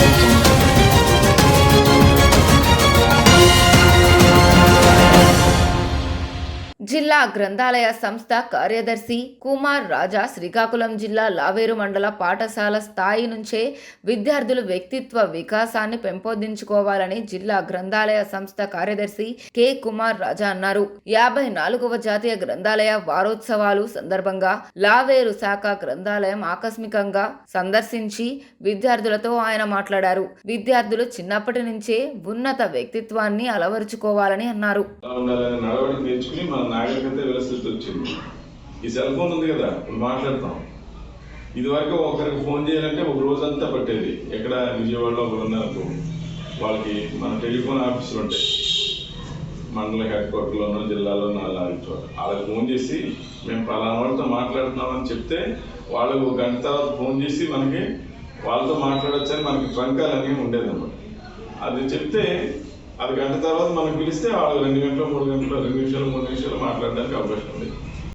Thank you. జిల్లా గ్రంథాలయ సంస్థ కార్యదర్శి కుమార్ రాజా శ్రీకాకుళం జిల్లా లావేరు మండల పాఠశాల స్థాయి నుంచే విద్యార్థులు వ్యక్తిత్వ వికాసాన్ని పెంపొందించుకోవాలని జిల్లా గ్రంథాలయ సంస్థ కార్యదర్శి కె కుమార్ రాజా అన్నారు. యాభై నాలుగవ జాతీయ గ్రంథాలయ వారోత్సవాలు సందర్భంగా లావేరు శాఖ గ్రంథాలయం ఆకస్మికంగా సందర్శించి విద్యార్థులతో ఆయన మాట్లాడారు. విద్యార్థులు చిన్నప్పటి నుంచే ఉన్నత వ్యక్తిత్వాన్ని అలవరుచుకోవాలని అన్నారు. నాగరికత విలసిస్తూ వచ్చింది. ఈ సెల్ ఫోన్ ఉంది కదా ఇప్పుడు మాట్లాడతాం. ఇదివరకు ఒకరికి ఫోన్ చేయాలంటే ఒక రోజంతా పట్టేది. ఎక్కడ? విజయవాడలో ఒకరు ఉన్నారు వాళ్ళకి మన టెలిఫోన్ ఆఫీసులు ఉంటాయి. మండల హెడ్ క్వార్టర్లోనో జిల్లాలోనో అలా వాళ్ళకి ఫోన్ చేసి మేము పలానా వాళ్ళతో మాట్లాడుతున్నామని చెప్తే వాళ్ళకి ఒక గంట తర్వాత ఫోన్ చేసి మనకి వాళ్ళతో మాట్లాడొచ్చని మనకి ట్రంకాలు అనేవి ఉండేదన్నమాట. అది చెప్తే అది గంట తర్వాత మనం పిలిస్తే వాళ్ళు రెండు గంటలు మూడు గంటలు రెండు నిమిషాలు మూడు నిమిషాలు మాట్లాడడానికి అవకాశం ఉంది.